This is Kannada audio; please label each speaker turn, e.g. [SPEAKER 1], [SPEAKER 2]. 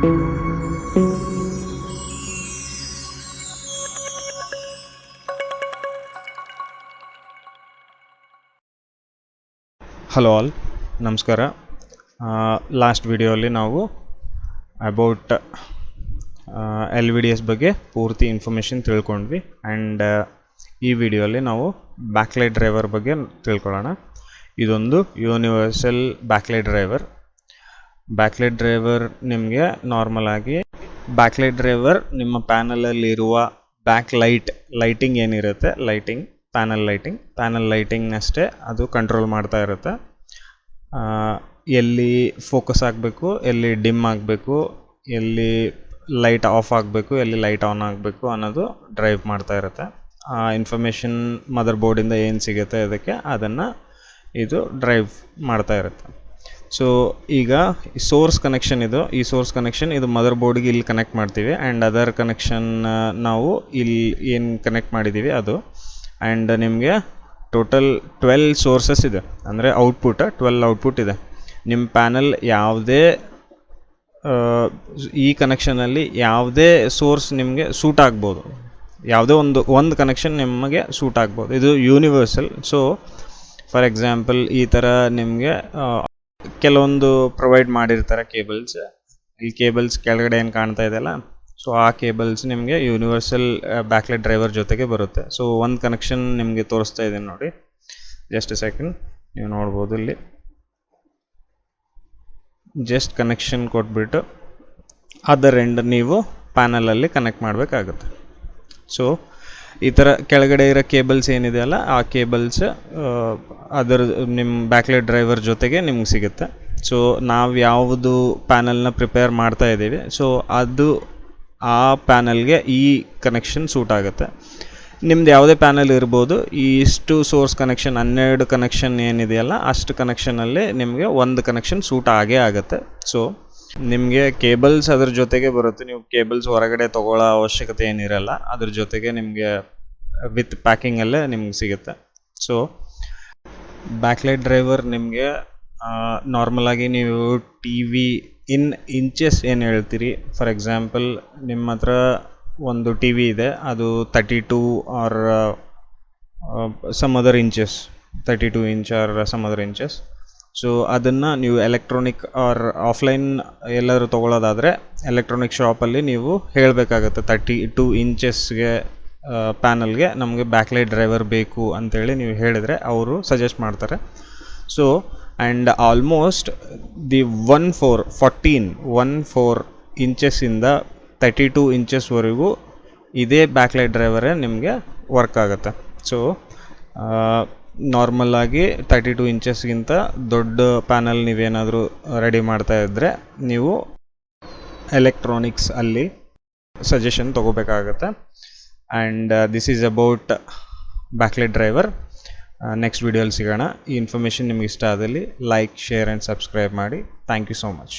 [SPEAKER 1] ಹಲೋ ಆಲ್ ನಮಸ್ಕಾರ. ಲಾಸ್ಟ್ ವಿಡಿಯೋಲ್ಲಿ ನಾವು about L V D S ಬಗ್ಗೆ ಪೂರ್ತಿ ಇನ್ಫಾರ್ಮೇಷನ್ ತಿಳ್ಕೊಂಡ್ವಿ ಆ್ಯಂಡ್ ಈ ವಿಡಿಯೋಲಿ ನಾವು ಬ್ಯಾಕ್ಲೈಟ್ ಡ್ರೈವರ್ ಬಗ್ಗೆ ತಿಳ್ಕೊಳ್ಳೋಣ. ಇದೊಂದು universal backlight driver backlight driver ನಿಮಗೆ ನಾರ್ಮಲ್ ಆಗಿ ಬ್ಯಾಕ್ಲೈಟ್ ಡ್ರೈವರ್ ನಿಮ್ಮ ಪ್ಯಾನಲಲ್ಲಿರುವ ಬ್ಯಾಕ್ ಲೈಟ್ ಲೈಟಿಂಗ್ ಏನಿರುತ್ತೆ? ಲೈಟಿಂಗ್ ಪ್ಯಾನಲ್ ಲೈಟಿಂಗ್ ಪ್ಯಾನಲ್ ಲೈಟಿಂಗ್ನಷ್ಟೇ ಅದು ಕಂಟ್ರೋಲ್ ಮಾಡ್ತಾ ಇರುತ್ತೆ. ಎಲ್ಲಿ ಫೋಕಸ್ ಆಗಬೇಕು, ಎಲ್ಲಿ ಡಿಮ್ ಆಗಬೇಕು, ಎಲ್ಲಿ ಲೈಟ್ ಆಫ್ ಆಗಬೇಕು, ಎಲ್ಲಿ ಲೈಟ್ ಆನ್ ಆಗಬೇಕು ಅನ್ನೋದು ಡ್ರೈವ್ ಮಾಡ್ತಾ ಇರುತ್ತೆ. ಆ ಇನ್ಫಾರ್ಮೇಷನ್ ಮದರ್ ಬೋರ್ಡಿಂದ ಏನು ಸಿಗುತ್ತೆ ಅದಕ್ಕೆ ಅದನ್ನು ಇದು ಡ್ರೈವ್ ಮಾಡ್ತಾ ಇರುತ್ತೆ. ಸೊ ಈಗ ಸೋರ್ಸ್ ಕನೆಕ್ಷನ್ ಇದು. ಈ ಸೋರ್ಸ್ ಕನೆಕ್ಷನ್ ಇದು ಮದರ್ ಬೋರ್ಡ್ಗೆ ಇಲ್ಲಿ ಕನೆಕ್ಟ್ ಮಾಡ್ತೀವಿ. ಆ್ಯಂಡ್ ಅದರ್ ಕನೆಕ್ಷನ್ ನಾವು ಇಲ್ಲಿ ಏನು ಕನೆಕ್ಟ್ ಮಾಡಿದ್ದೀವಿ ಅದು. ಆ್ಯಂಡ್ ನಿಮಗೆ ಟೋಟಲ್ ಟ್ವೆಲ್ ಸೋರ್ಸಸ್ ಇದೆ. ಅಂದರೆ ಔಟ್ಪುಟ್ ಟ್ವೆಲ್ ಔಟ್ಪುಟ್ ಇದೆ. ನಿಮ್ಮ ಪ್ಯಾನಲ್ ಯಾವುದೇ ಈ ಕನೆಕ್ಷನಲ್ಲಿ ಯಾವುದೇ ಸೋರ್ಸ್ ನಿಮಗೆ ಸೂಟ್ ಆಗ್ಬೋದು. ಯಾವುದೇ ಒಂದು ಒಂದು ಕನೆಕ್ಷನ್ ನಿಮಗೆ ಸೂಟ್ ಆಗ್ಬೋದು. ಇದು ಯೂನಿವರ್ಸಲ್ ಸೊ ಫಾರ್ ಎಕ್ಸಾಂಪಲ್ ಈ ಥರ ನಿಮಗೆ ಕೆಲವೊಂದು ಪ್ರೊವೈಡ್ ಮಾಡಿರ್ತಾರೆ ಕೇಬಲ್ಸ್ ಈ ಕೇಬಲ್ಸ್ ಕೆಳಗಡೆ ಏನು ಕಾಣ್ತಾ ಇದೆಯಲ್ಲ ಸೊ ಆ ಕೇಬಲ್ಸ್ ನಿಮಗೆ ಯೂನಿವರ್ಸಲ್ ಬ್ಯಾಕ್ಲೈಟ್ ಡ್ರೈವರ್ ಜೊತೆಗೆ ಬರುತ್ತೆ. ಸೊ ಒಂದು ಕನೆಕ್ಷನ್ ನಿಮಗೆ ತೋರಿಸ್ತಾ ಇದ್ದೀನಿ ನೋಡಿ. ಜಸ್ಟ್ ಸೆಕೆಂಡ್ ನೀವು ನೋಡ್ಬೋದು ಇಲ್ಲಿ. ಜಸ್ಟ್ ಕನೆಕ್ಷನ್ ಕೊಟ್ಬಿಟ್ಟು ಅದರ್ ಎಂಡ್ ನೀವು ಪ್ಯಾನಲಲ್ಲಿ ಕನೆಕ್ಟ್ ಮಾಡಬೇಕಾಗುತ್ತೆ. ಸೊ ಈ ಥರ ಕೆಳಗಡೆ ಇರೋ ಕೇಬಲ್ಸ್ ಏನಿದೆಯಲ್ಲ ಆ ಕೇಬಲ್ಸ್ ಅದರ ನಿಮ್ಮ ಬ್ಯಾಕ್ಲೈಟ್ ಡ್ರೈವರ್ ಜೊತೆಗೆ ನಿಮ್ಗೆ ಸಿಗುತ್ತೆ. ಸೊ ನಾವು ಯಾವುದು ಪ್ಯಾನಲ್ನ ಪ್ರಿಪೇರ್ ಮಾಡ್ತಾ ಇದ್ದೀವಿ. ಸೊ ಅದು ಆ ಪ್ಯಾನಲ್ಗೆ ಈ ಕನೆಕ್ಷನ್ ಸೂಟ್ ಆಗುತ್ತೆ. ನಿಮ್ದು ಯಾವುದೇ ಪ್ಯಾನಲ್ ಇರ್ಬೋದು, ಇಷ್ಟು ಸೋರ್ಸ್ ಕನೆಕ್ಷನ್ ಹನ್ನೆರಡು ಕನೆಕ್ಷನ್ ಏನಿದೆಯಲ್ಲ, ಅಷ್ಟು ಕನೆಕ್ಷನಲ್ಲಿ ನಿಮಗೆ ಒಂದು ಕನೆಕ್ಷನ್ ಸೂಟ್ ಆಗೇ ಆಗುತ್ತೆ. ಸೊ ನಿಮಗೆ ಕೇಬಲ್ಸ್ ಅದ್ರ ಜೊತೆಗೆ ಬರುತ್ತೆ. ನೀವು ಕೇಬಲ್ಸ್ ಹೊರಗಡೆ ತಗೊಳ್ಳೋ ಅವಶ್ಯಕತೆ ಏನಿರಲ್ಲ, ಅದ್ರ ಜೊತೆಗೆ ನಿಮಗೆ ವಿತ್ ಪ್ಯಾಕಿಂಗಲ್ಲೇ ನಿಮ್ಗೆ ಸಿಗುತ್ತೆ. ಸೊ ಬ್ಯಾಕ್ಲೈಟ್ ಡ್ರೈವರ್ ನಿಮಗೆ ನಾರ್ಮಲಾಗಿ ನೀವು ಟಿ ವಿ ಇನ್ ಇಂಚಸ್ ಏನು ಹೇಳ್ತೀರಿ? ಫಾರ್ ಎಕ್ಸಾಂಪಲ್ ನಿಮ್ಮ ಹತ್ರ ಒಂದು ಟಿ ವಿ ಇದೆ, ಅದು thirty two or some other inches thirty two inch or some other inches so ಅದನ್ನು ನೀವು ಎಲೆಕ್ಟ್ರಾನಿಕ್ ಆರ್ ಆಫ್ಲೈನ್ ಎಲ್ಲಾದರೂ ತೊಗೊಳೋದಾದರೆ ಎಲೆಕ್ಟ್ರಾನಿಕ್ ಶಾಪಲ್ಲಿ ನೀವು ಹೇಳಬೇಕಾಗತ್ತೆ. ತರ್ಟಿ ಟೂ ಇಂಚಸ್ಗೆ ಪ್ಯಾನಲ್ಗೆ ನಮಗೆ ಬ್ಯಾಕ್ಲೈಟ್ ಡ್ರೈವರ್ ಬೇಕು ಅಂತೇಳಿ ನೀವು ಹೇಳಿದರೆ ಅವರು ಸಜೆಸ್ಟ್ ಮಾಡ್ತಾರೆ. So and almost the one four fourteen one four ಇಂಚಸ್ಸಿಂದ thirty two ಇಂಚಸ್ವರೆಗೂ ಇದೇ ಬ್ಯಾಕ್ಲೈಟ್ ಡ್ರೈವರೇ ನಿಮಗೆ ವರ್ಕ್ ಆಗುತ್ತೆ. ಸೊ ನಾರ್ಮಲ್ ಆಗಿ ತರ್ಟಿ ಟು ಇಂಚಸ್ಗಿಂತ ದೊಡ್ಡ ಪ್ಯಾನಲ್ ನೀವೇನಾದರೂ ರೆಡಿ ಮಾಡ್ತಾ ಇದ್ದರೆ ನೀವು ಎಲೆಕ್ಟ್ರಾನಿಕ್ಸ್ ಅಲ್ಲಿ suggestion ತೊಗೋಬೇಕಾಗತ್ತೆ. And this is about backlight driver next ವಿಡಿಯೋಲಿ ಸಿಗೋಣ. ಈ ಇನ್ಫಾರ್ಮೇಷನ್ ನಿಮ್ಗೆ ಇಷ್ಟ ಆದಲ್ಲಿ ಲೈಕ್ ಶೇರ್ ಆ್ಯಂಡ್ ಸಬ್ಸ್ಕ್ರೈಬ್ ಮಾಡಿ. Thank you so much